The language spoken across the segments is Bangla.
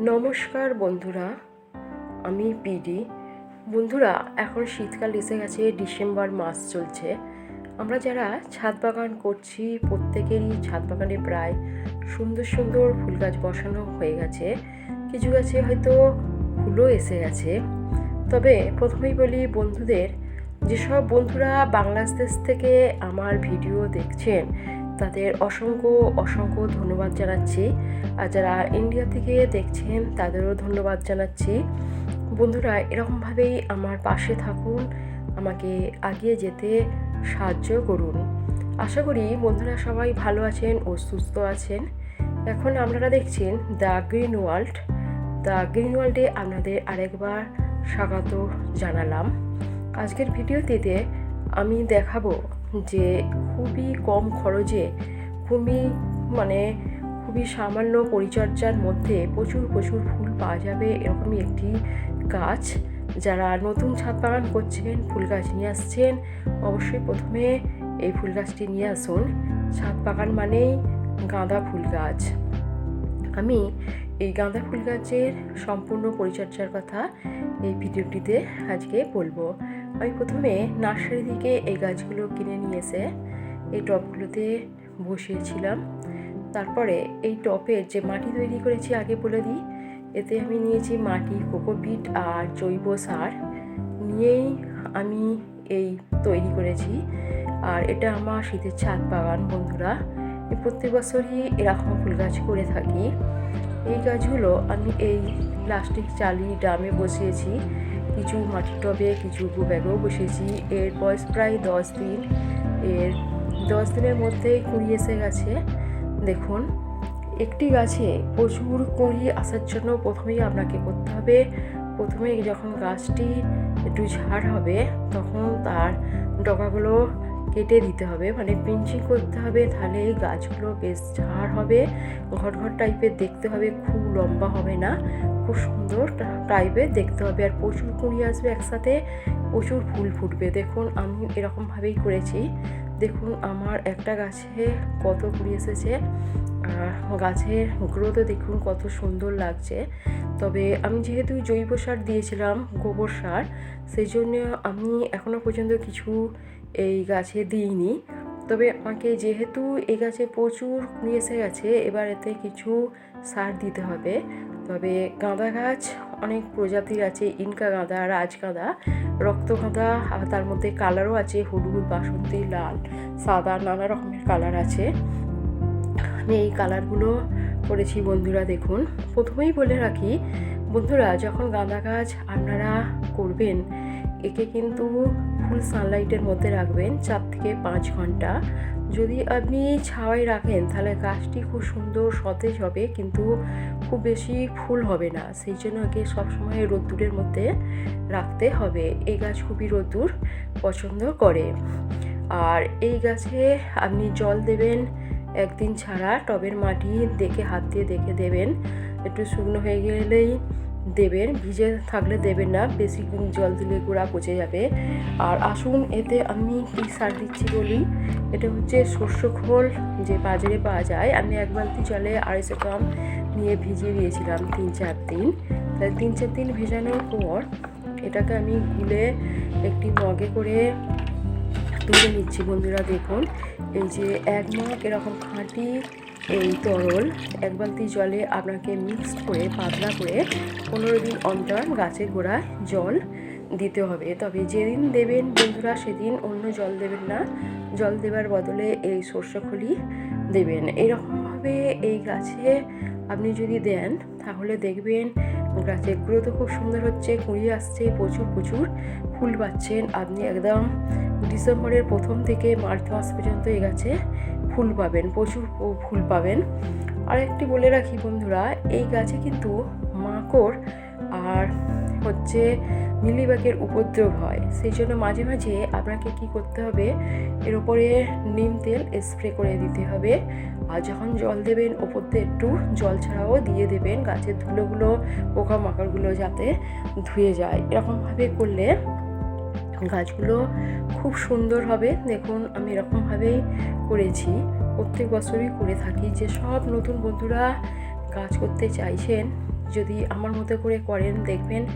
নমস্কার বন্ধুরা, আমি পিডি। বন্ধুরা, এখন শীতকাল এসে গেছে, ডিসেম্বর মাস চলছে। আমরা যারা ছাদ বাগান করছি, প্রত্যেকেরই ছাদ বাগানে প্রায় সুন্দর সুন্দর ফুল গাছ বসানো হয়ে গেছে। কিছু গাছে হয়তো ফুলও এসে গেছে। তবে প্রথমেই বলি, বন্ধুদের, যেসব বন্ধুরা বাংলাদেশ থেকে আমার ভিডিও দেখছেন তাদের অসংখ্য অসংখ্য ধন্যবাদ জানাচ্ছি। আর যারা ইন্ডিয়া থেকে দেখছেন, তাদেরও ধন্যবাদ জানাচ্ছি। বন্ধুরা, এরকমভাবেই আমার পাশে থাকুন, আমাকে আগিয়ে যেতে সাহায্য করুন। আশা করি বন্ধুরা সবাই ভালো আছেন ও সুস্থ আছেন। এখন আপনারা দেখছেন the green world. The green ওয়ার্ল্ডে আপনাদের আরেকবার স্বাগত জানালাম। আজকের ভিডিওটিতে আমি দেখাবো যে খুবই কম খরচে, খুবই মানে খুবই সামান্য পরিচর্যার মধ্যে প্রচুর প্রচুর ফুল পাওয়া যাবে এরকমই একটি গাছ। যারা নতুন ছাদ বাগান করছেন, ফুল গাছ নিয়ে আসছেন, অবশ্যই প্রথমে এই ফুল গাছটি নিয়ে আসুন। ছাদ বাগান মানেই গাঁদা ফুল গাছ। আমি এই গাঁদা ফুল গাছের সম্পূর্ণ পরিচর্যার কথা এই ভিডিওটিতে আজকে বলব। আমি প্রথমে নার্সারি থেকে এই গাছগুলো কিনে নিয়ে এসে এই টবগুলোতে বসিয়েছিলাম। তারপরে এই টপের যে মাটি তৈরি করেছি, আগে বলে দিই, এতে আমি নিয়েছি মাটি, কোকোপিট আর জৈব সার। নিয়েই আমি এই তৈরি করেছি। আর এটা আমার শীতের ছাদ বাগান, বন্ধুরা। প্রত্যেক বছরই এরকম ফুল গাছ করে থাকি। এই গাছগুলো আমি এই প্লাস্টিক চালি ড্রামে বসিয়েছি। কিছু মাটির টবে, কিছু ব্যাগেও বসিয়েছি। এর বয়স প্রায় দশ দিন। এর দশ দিনের মধ্যেই কুড়ি এসে গেছে। দেখুন, একটি গাছে প্রচুর কুড়ি আসার জন্য প্রথমেই আপনাকে করতে হবে। প্রথমে যখন গাছটি একটু ঝাড় হবে, তখন তার ডগাগুলো কেটে দিতে হবে। মানে পিঞ্চিং করতে হবে, তাহলে এই গাছগুলো বেশ ঝাড় হবে। ঘর ঘর টাইপের দেখতে হবে, খুব লম্বা হবে না। খুব সুন্দর টাইপের দেখতে হবে। আর প্রচুর কুঁড়ি আসবে একসাথে, প্রচুর ফুল ফুটবে। দেখুন, আমি এরকমভাবেই করেছি। দেখুন, আমার একটা গাছে কত কুড়ি এসেছে আর গাছের গ্রোথও দেখুন কত সুন্দর লাগছে। তবে আমি যেহেতু জৈব সার দিয়েছিলাম, গোবর সার সেই জন্য আমি এখনও পর্যন্ত কিছু এই গাছে দিইনি। তবে আমাকে যেহেতু এই গাছে প্রচুর কুড়ি এসে গেছে, এবার এতে কিছু সার দিতে হবে। তবে গাঁদা গাছ অনেক প্রজাতির আছে, ইনকা গাঁদা রাজগাঁদা রক্ত গাঁদা, আর তার মধ্যে কালারও আছে, হলুদ, বাসন্তী, লাল, সাদা, নানা রকমের কালার আছে। আমি এই কালারগুলো করেছি বন্ধুরা দেখুন। প্রথমেই বলে রাখি, বন্ধুরা যখন গাঁদা গাছ আপনারা করবেন, একে কিন্তু ফুল সানলাইটের মধ্যে রাখবেন, চার থেকে পাঁচ ঘণ্টা। যদি আপনি ছাওয়ায় রাখেন, তাহলে গাছটি খুব সুন্দর সতেজ হবে, কিন্তু খুব বেশি ফুল হবে না। সেই জন্য একে সবসময় রোদ্দুরের মধ্যে রাখতে হবে। এই গাছ খুবই রোদ্দুর পছন্দ করে। আর এই গাছে আপনি জল দেবেন একদিন ছাড়া, টবের মাটি দেখে, হাত দিয়ে দেখে দেবেন। একটু শুকনো হয়ে গেলেই দেবেন, ভিজে থাকলে দেবেন না, বেশি জল দিলে গোড়া পচে যাবে। আর আসুন, এতে আমি কী সার দিচ্ছি বলি এটা হচ্ছে শস্য খোল, যে বাজারে পাওয়া যায়। আমি এক বালতি জলে আড়াইশো গ্রাম নিয়ে ভিজিয়ে দিয়েছিলাম তিন চার দিন। তাই তিন চার দিন ভেজানোর পর এটাকে আমি গুলে একটি মগে করে তুলে নিচ্ছি বন্ধুরা, দেখুন। এই যে এক মগ এরকম খাঁটি এই তরল এক বালতি জলে আপনাকে মিক্সড করে, পাতলা করে পনেরো দিন অন্তর গাছের গোড়ায় জল দিতে হবে। তবে যেদিন দেবেন বন্ধুরা, সেদিন অন্য জল দেবেন না। জল দেবার বদলে এই সর্ষে খলি দেবেন। এরকমভাবে এই গাছে আপনি যদি দেন, তাহলে দেখবেন গাছের গ্রোথও খুব সুন্দর হচ্ছে, কুড়ি আসছে, প্রচুর প্রচুর ফুল পাচ্ছেন। আপনি একদম ডিসেম্বরের প্রথম থেকে মার্চ মাস পর্যন্ত এই গাছে ফুল পাবেন, প্রচুর ফুল পাবেন। আর একটি বলে রাখি বন্ধুরা, এই গাছে কিন্তু মাকড় আর হচ্ছে মিলিবাগের উপদ্রব হয়। সেই জন্য মাঝে মাঝে আপনাকে কি করতে হবে, এর উপরে নিম তেল স্প্রে করে দিতে হবে। আর যখন জল দেবেন, ওপর দিয়ে একটু জল ছাড়াও দিয়ে দেবেন, গাছের ধুলোগুলো, পোকামাকড়গুলো যাতে ধুয়ে যায়। এরকমভাবে করলে গাছগুলো খুব সুন্দর হবে। দেখুন, আমি এরকমভাবেই করেছি। প্রত্যেক বছরই করে থাকি। যে সব নতুন বন্ধুরা কাজ করতে চাইছেন, যদি আমার মতো করে করেন, দেখবেন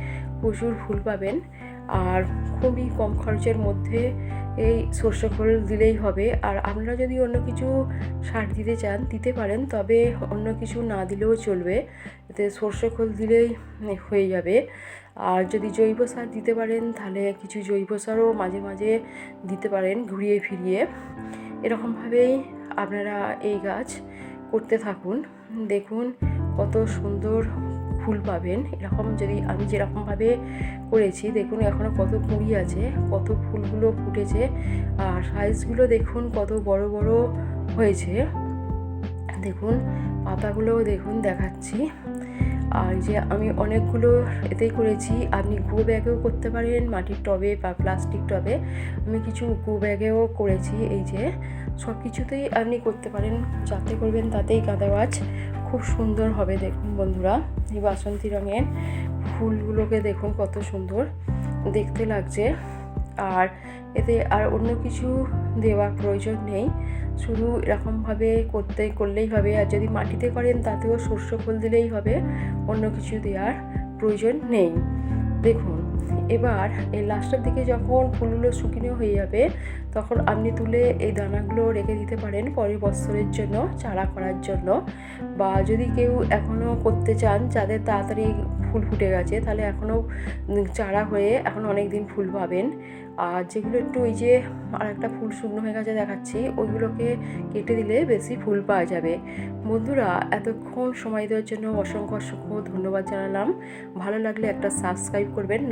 প্রচুর ফুল পাবেন। আর খুবই কম খরচের মধ্যে এই সর্ষে খোল দিলেই হবে। আর আপনারা যদি অন্য কিছু সার দিতে চান, দিতে পারেন, তবে অন্য কিছু না দিলেও চলবে। এতে সর্ষে খোল দিলেই হয়ে যাবে। আর যদি জৈব সার দিতে পারেন, তাহলে কিছু জৈব সারও মাঝে মাঝে দিতে পারেন ঘুরিয়ে ফিরিয়ে। এরকমভাবেই আপনারা এই গাছ করতে থাকুন। দেখুন কত সুন্দর ফুল পাবেন। এরকম যদি আমি যেরকমভাবে করেছি, দেখুন এখনও কত কুঁড়ি আছে, কত ফুলগুলো ফুটেছে আর সাইজগুলো দেখুন কত বড় বড় হয়েছে। দেখুন, পাতাগুলোও দেখুন দেখাচ্ছি। আর যে আমি অনেকগুলো এতেই করেছি। আপনি গ্রো ব্যাগেও করতে পারেন, মাটির টবে বা প্লাস্টিক টবে। আমি কিছু গ্রো ব্যাগেও করেছি, এই যে। সব কিছুতেই আপনি করতে পারেন, যাতে করবেন তাতেই গাঁদা গাছ খুব সুন্দর হবে দেখুন বন্ধুরা। এই বাসন্তী রঙের ফুলগুলোকে দেখুন কত সুন্দর, দেখতে লাগছে। আর এতে আর অন্য কিছু দেওয়ার প্রয়োজন নেই। শুধু এরকমভাবে করতে, করলেই হবে। আর যদি মাটিতে করেন, তাতেও সর্ষে ফুল দিলেই হবে। অন্য কিছু দেওয়ার প্রয়োজন নেই। দেখুন এবার এই লাস্টের দিকে যখন ফুলগুলো শুকনো হয়ে যাবে, তখন আপনি তুলে এই দানাগুলো রেখে দিতে পারেন পরের বছরের জন্য, চারা করার জন্য। বা যদি কেউ এখনও করতে চান, যাদের তাড়াতাড়ি ফুল ফুটে গেছে, তাহলে এখনও চারা হয়ে এখন অনেক দিন ফুল পাবেন। আর যেগুলো একটু ওই যে আর একটা ফুল শুকনো হয়ে গেছে দেখাচ্ছি, ওইগুলোকে কেটে দিলে বেশি ফুল পাওয়া যাবে। বন্ধুরা, এতক্ষণ সময় দেওয়ার জন্য অসংখ্য অসংখ্য ধন্যবাদ জানালাম। ভালো লাগলে একটা সাবস্ক্রাইব করবেন।